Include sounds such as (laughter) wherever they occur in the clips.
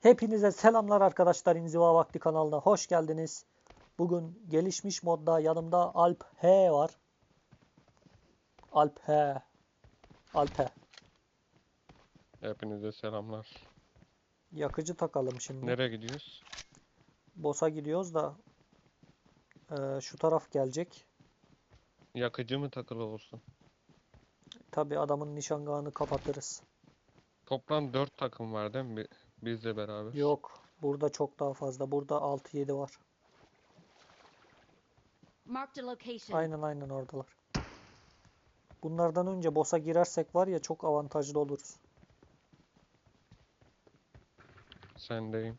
Hepinize selamlar arkadaşlar İnziva Vakti kanalına hoş geldiniz. Bugün gelişmiş modda yanımda Alp H var. Alp H. Alp H. Hepinize selamlar. Yakıcı takalım şimdi. Nereye gidiyoruz? Boss'a gidiyoruz da eee, şu taraf gelecek. Yakıcı mı takılı olsun? Tabi adamın nişangahını kapatırız. Toplam 4 takım var değil mi? Bi- Bizle beraber. Yok. Burada çok daha fazla. Burada 6-7 var. Marked a location. Aynen aynen oradalar. Bunlardan önce boss'a girersek var ya çok avantajlı oluruz. Sendeyim.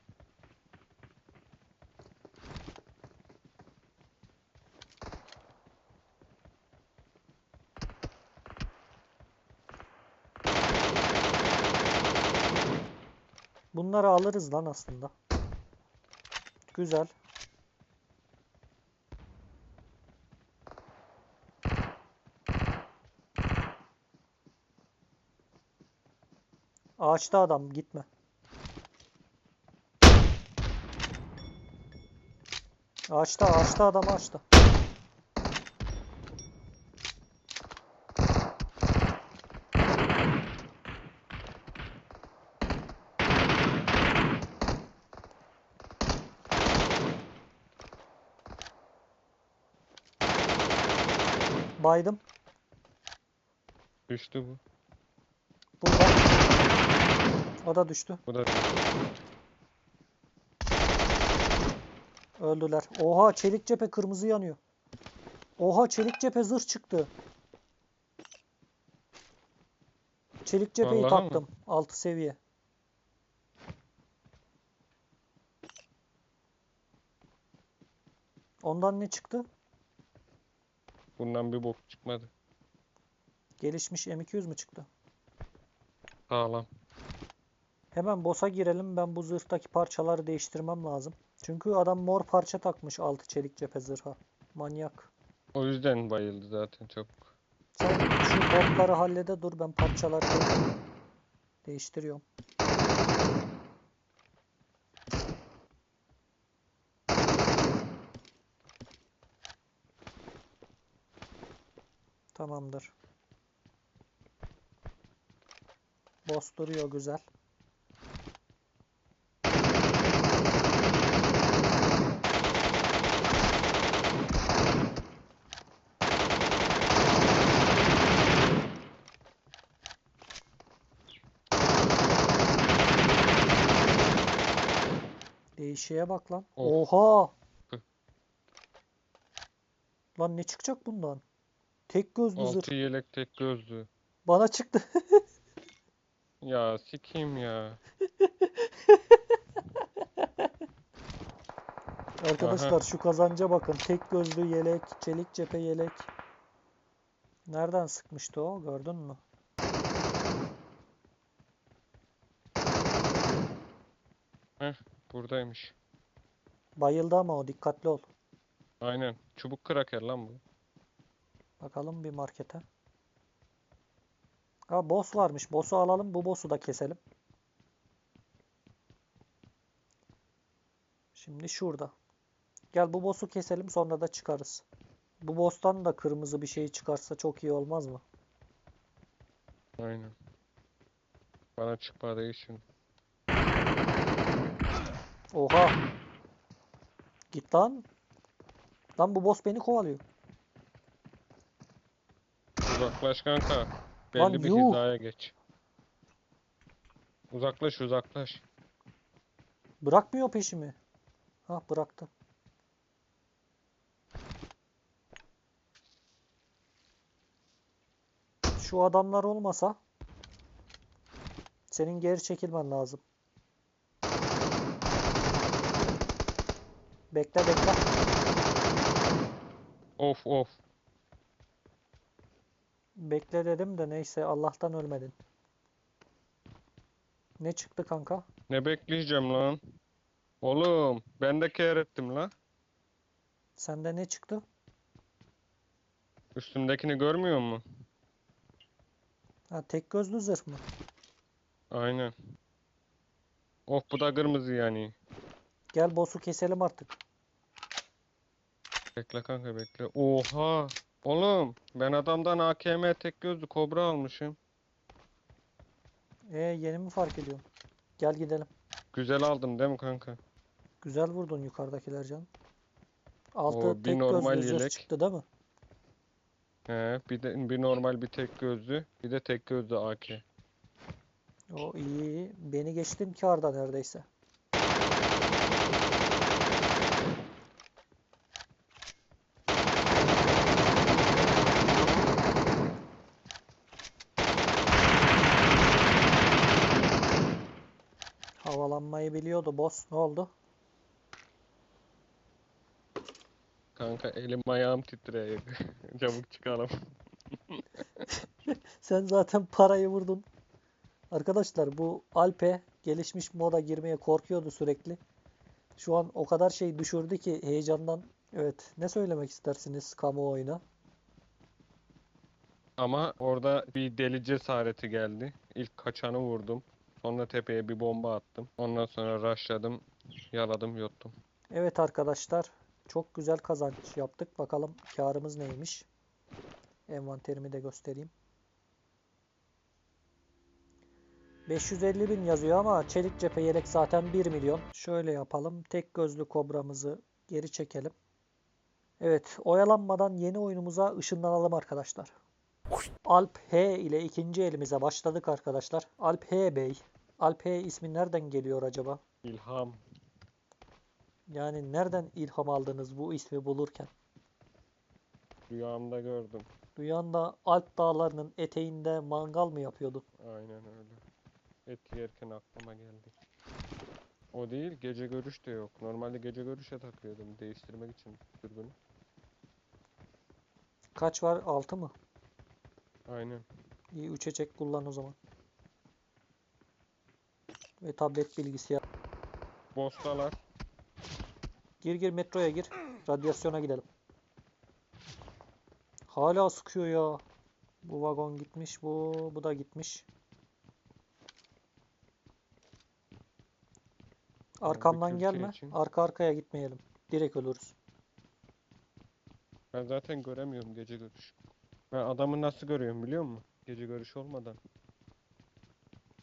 Bunları alırız lan aslında. Güzel. Ağaçta adam gitme. Ağaçta ağaçta adam ağaçta. Baydım. Düştü bu. Burada. O da düştü. Bu da Öldüler. Oha çelik cephe kırmızı yanıyor. Oha çelik cephe zırh çıktı. Çelik cepheyi Vallahi taktım. 6 seviye. Ondan ne çıktı? Bundan bir bok çıkmadı. Gelişmiş M200 mü çıktı? Sağlam. Hemen boss'a girelim. Ben bu zırhtaki parçaları değiştirmem lazım. Çünkü adam mor parça takmış 6 çelik cephe zırha. Manyak. O yüzden bayıldı zaten çok. Sen şu botları hallede dur ben parçaları değiştiriyorum. Tamamdır. Boss duruyor güzel. Değişiğe bak lan. Of. Oha! Lan ne çıkacak bundan? Tek gözlü zırh. Altı yelek tek gözlü. Bana çıktı. Ya sikeyim ya. (laughs) Arkadaşlar şu kazanca bakın. Tek gözlü yelek, çelik cephe yelek. Nereden sıkmıştı o? Gördün mü? Buradaymış. Bayıldı ama o dikkatli ol. Aynen. Çubuk kraker lan bu. Bakalım bir markete. Ha boss varmış. Boss'u alalım. Bu boss'u da keselim. Şimdi şurada. Gel bu boss'u keselim sonra da çıkarız. Bu boss'tan da kırmızı bir şey çıkarsa çok iyi olmaz mı? Aynen. Bana çıkmadığı için. Oha. Git lan. Lan bu boss beni kovalıyor. Uzaklaş kanka. Lan Belli bir yuh. hizaya geç. Uzaklaş uzaklaş. Bırakmıyor peşimi. Ha bıraktı. Şu adamlar olmasa senin geri çekilmen lazım. Bekle bekle. Of of. Bekle dedim de neyse Allah'tan ölmedin. Ne çıktı kanka? Ne bekleyeceğim lan? Oğlum ben de kâr ettim lan. Sende ne çıktı? Üstümdekini görmüyor musun? Ha tek gözlü zırh mı? Aynen. Oh bu da kırmızı yani. Gel boss'u keselim artık. Bekle kanka bekle. Oha. Oğlum ben adamdan AKM tek gözlü kobra almışım. E yeni mi fark ediyorsun? Gel gidelim. Güzel aldım değil mi kanka? Güzel vurdun yukarıdakiler can. Altı O bir tek normal gözlü yelek. çıktı değil mi? He, bir de bir normal bir tek gözlü, bir de tek gözlü AK. O iyi. Beni geçtin kârda neredeyse. Havalanmayı biliyordu boss. Ne oldu? Kanka elim ayağım titriyor. (laughs) Çabuk çıkalım. (laughs) Sen zaten parayı vurdun. Arkadaşlar bu Alpe gelişmiş moda girmeye korkuyordu sürekli. Şu an o kadar şey düşürdü ki heyecandan. Evet, ne söylemek istersiniz kamuoyuna? Ama orada bir deli cesareti geldi. İlk kaçanı vurdum. Sonra tepeye bir bomba attım. Ondan sonra rushladım, yaladım, yuttum. Evet arkadaşlar, çok güzel kazanç yaptık. Bakalım karımız neymiş? Envanterimi de göstereyim. 550 bin yazıyor ama çelik cephe yelek zaten 1 milyon. Şöyle yapalım. Tek gözlü kobramızı geri çekelim. Evet, oyalanmadan yeni oyunumuza ışınlanalım arkadaşlar. Alp H ile ikinci elimize başladık arkadaşlar. Alp H Bey. Alp H ismi nereden geliyor acaba? İlham. Yani nereden ilham aldınız bu ismi bulurken? Rüyamda gördüm. Duyan da Alp dağlarının eteğinde mangal mı yapıyordu? Aynen öyle. Et yerken aklıma geldi. O değil, gece görüş de yok. Normalde gece görüşe takıyordum değiştirmek için dürbünü. Kaç var? 6 mı? Aynen. İyi 3'e çek kullan o zaman. Ve tablet bilgisayar. Bostalar. Gir gir metroya gir. Radyasyona gidelim. Hala sıkıyor ya. Bu vagon gitmiş. Bu bu da gitmiş. Arkamdan gelme. için. Arka arkaya gitmeyelim. Direkt ölürüz. Ben zaten göremiyorum gece görüş. Ben adamı nasıl görüyorum biliyor musun? Gece görüş olmadan.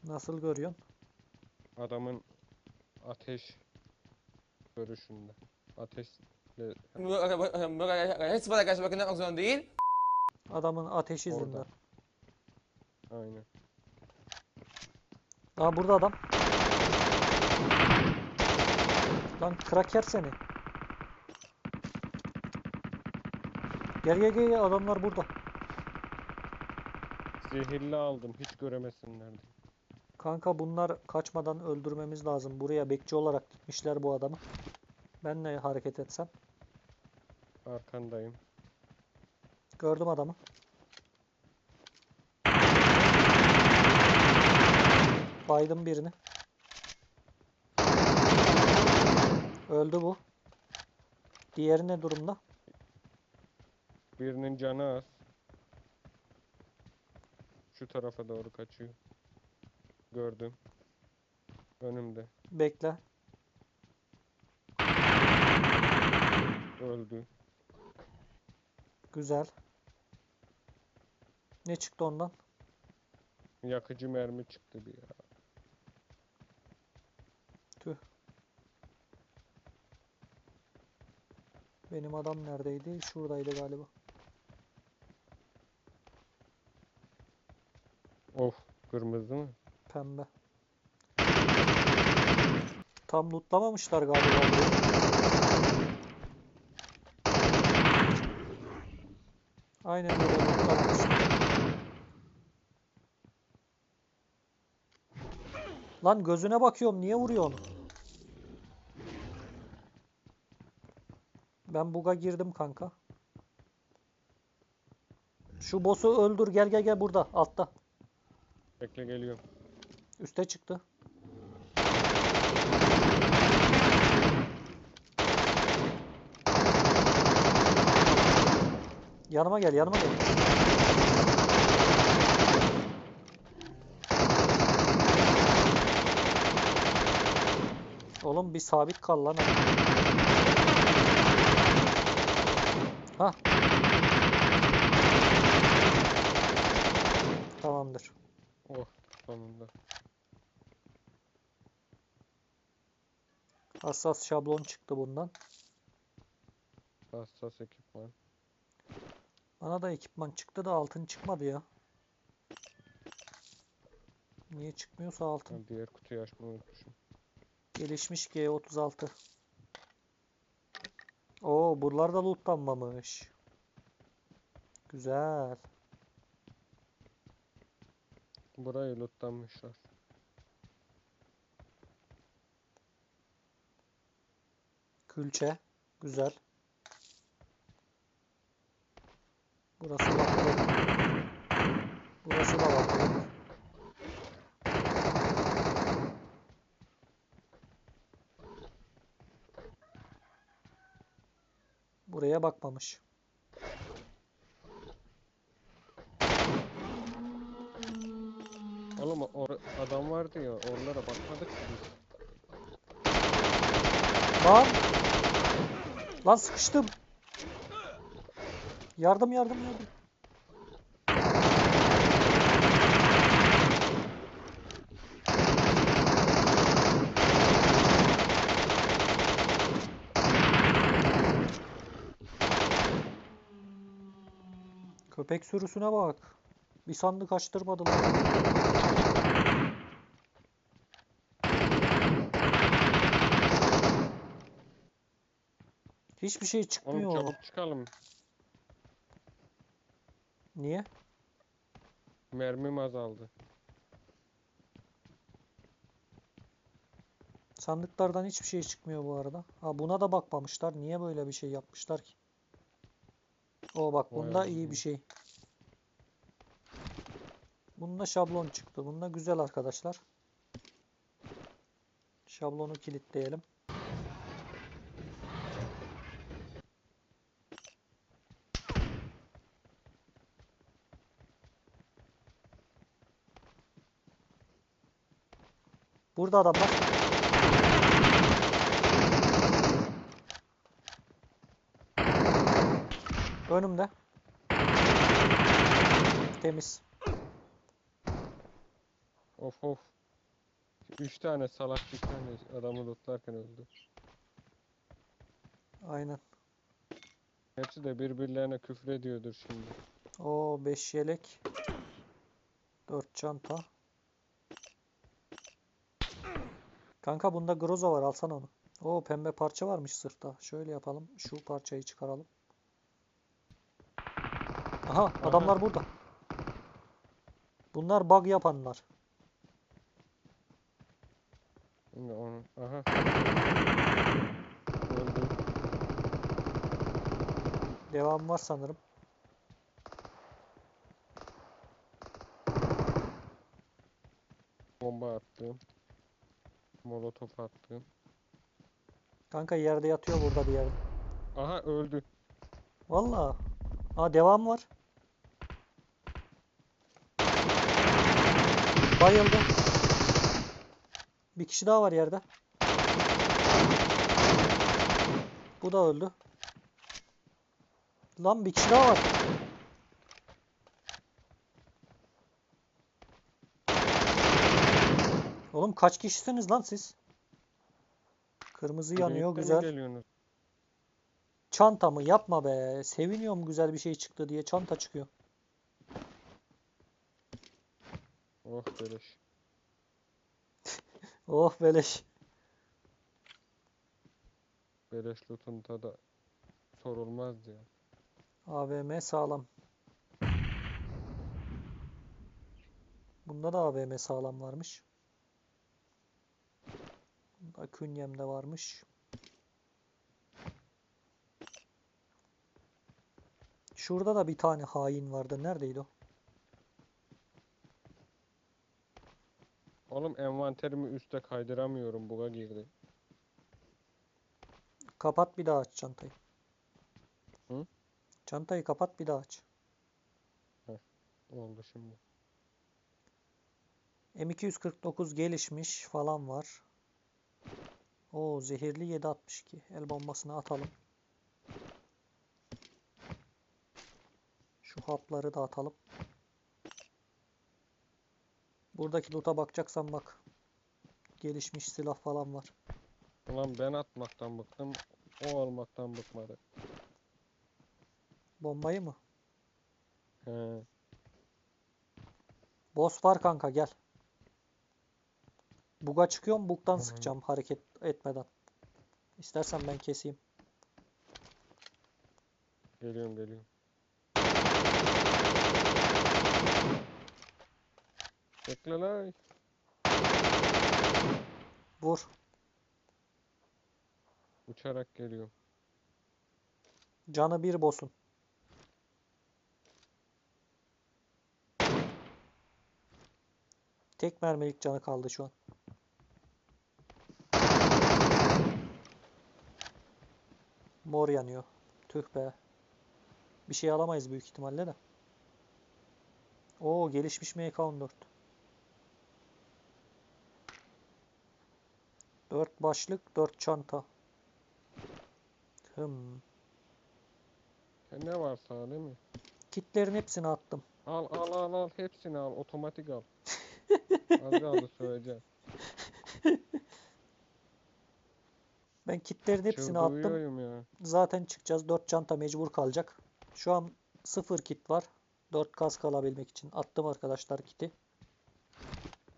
Nasıl görüyorsun? Adamın ateş görüşünde. Ateşle Hepsi bana karşı bakın yapmak zorunda değil. Adamın ateş Orada. izinden. aynen. Aa burada adam. Lan kraker seni. Gel gel gel, adamlar burada. Zehirli aldım hiç göremesinler diye. Kanka bunlar kaçmadan öldürmemiz lazım. Buraya bekçi olarak gitmişler bu adamı. Ben ne hareket etsem? Arkandayım. Gördüm adamı. Baydım birini. Öldü bu. Diğeri ne durumda? Birinin canı az. Şu tarafa doğru kaçıyor. Gördüm. Önümde. Bekle. Öldü. Güzel. Ne çıktı ondan? Yakıcı mermi çıktı bir ya. Tüh. Benim adam neredeydi? Şuradaydı galiba. Of. Kırmızı mı? Pembe. Tam lootlamamışlar galiba. Aynen öyle lootlamamışlar. Lan gözüne bakıyorum niye vuruyor onu? Ben buga girdim kanka. Şu boss'u öldür gel gel gel burada altta. Bekle geliyorum. Üste çıktı. Yanıma gel, yanıma gel. Oğlum bir sabit kal lan. Ha. Tamamdır. Sonunda. Hassas şablon çıktı bundan. Hassas ekipman. Bana da ekipman çıktı da altın çıkmadı ya. Niye çıkmıyorsa altın. Ben diğer kutuyu açmayı unutmuşum. Gelişmiş G36. Oo buralar da lootlanmamış. Güzel. Burayı lootlanmışlar. Külçe. Güzel. Burası bakalım. Burası da bakalım. Buraya bakmamış. Vardı ya oralara bakmadık. Lan! Lan sıkıştım. Yardım yardım yardım. Köpek sürüsüne bak. Bir sandık açtırmadılar. Hiçbir şey Oğlum çıkmıyor. çabuk çıkalım. Niye? Mermim azaldı. Sandıklardan hiçbir şey çıkmıyor bu arada. Ha buna da bakmamışlar. Niye böyle bir şey yapmışlar ki? O bak Vay bunda iyi anasını. bir şey. Bunda şablon çıktı. Bunda güzel arkadaşlar. Şablonu kilitleyelim. Burada adamlar. Önümde. Temiz. Of of. Üç tane salak bir tane adamı lootlarken öldü. Aynen. Hepsi de birbirlerine küfür ediyordur şimdi. O 5 yelek. 4 çanta. Kanka bunda groza var alsana onu. O pembe parça varmış sırtta. Şöyle yapalım. Şu parçayı çıkaralım. Aha adamlar burada. Bunlar bug yapanlar. Şimdi onu aha. Devam var sanırım. Bomba attım. Molotof attım. Kanka yerde yatıyor burada bir yerde. Aha öldü. Valla. Aa devam var. Bayıldı. Bir kişi daha var yerde. Bu da öldü. Lan bir kişi daha var. Oğlum kaç kişisiniz lan siz? Kırmızı yanıyor Birlikte mi güzel. geliyorsunuz? Çanta mı? Yapma be. Seviniyorum güzel bir şey çıktı diye. Çanta çıkıyor. Oh beleş. (laughs) Oh beleş. Beleş lootunda da sorulmaz ya. AVM sağlam. Bunda da AVM sağlam varmış. Bunda künyemde varmış. Şurada da bir tane hain vardı. Neredeydi o? Oğlum envanterimi üste kaydıramıyorum. Buga girdi. Kapat bir daha aç çantayı. Hı? Çantayı kapat bir daha aç. Oldu şimdi. M249 gelişmiş falan var. Oo zehirli 762. El bombasını atalım. Şu hapları da atalım. Buradaki loot'a bakacaksan bak. Gelişmiş silah falan var. Ulan ben atmaktan bıktım. O olmaktan bıkmadı. Bombayı mı? He. Boss var kanka gel. Buga çıkıyorum. Bug'dan Tamam. sıkacağım hareket etmeden. İstersen ben keseyim. Geliyorum geliyorum. Bekle lan. Vur. Uçarak geliyorum. Canı bir boss'un. Tek mermilik canı kaldı şu an. Mor yanıyor. Tüh be. Bir şey alamayız büyük ihtimalle de. Oo gelişmiş MK14. 4 başlık, 4 çanta. Hmm. E ne varsa değil mi? Kitlerin hepsini attım. Al al al al hepsini al otomatik al. (laughs) Az kaldı söyleyeceğim. Ben kitlerin hepsini attım. Ya. Zaten çıkacağız. 4 çanta mecbur kalacak. Şu an 0 kit var. 4 kask alabilmek için. Attım arkadaşlar kiti.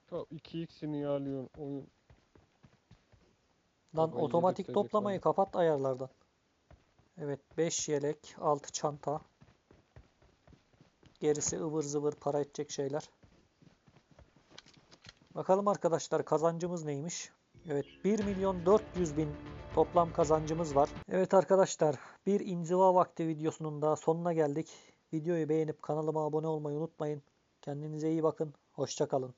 Ta 2x'ini niye alıyorsun oyun? Lan Kafayı otomatik toplamayı bana. kapat ayarlardan. Evet 5 yelek, 6 çanta. Gerisi ıvır zıvır para edecek şeyler. Bakalım arkadaşlar kazancımız neymiş? Evet 1 milyon 400 bin toplam kazancımız var. Evet arkadaşlar bir inziva vakti videosunun da sonuna geldik. Videoyu beğenip kanalıma abone olmayı unutmayın. Kendinize iyi bakın. Hoşça kalın.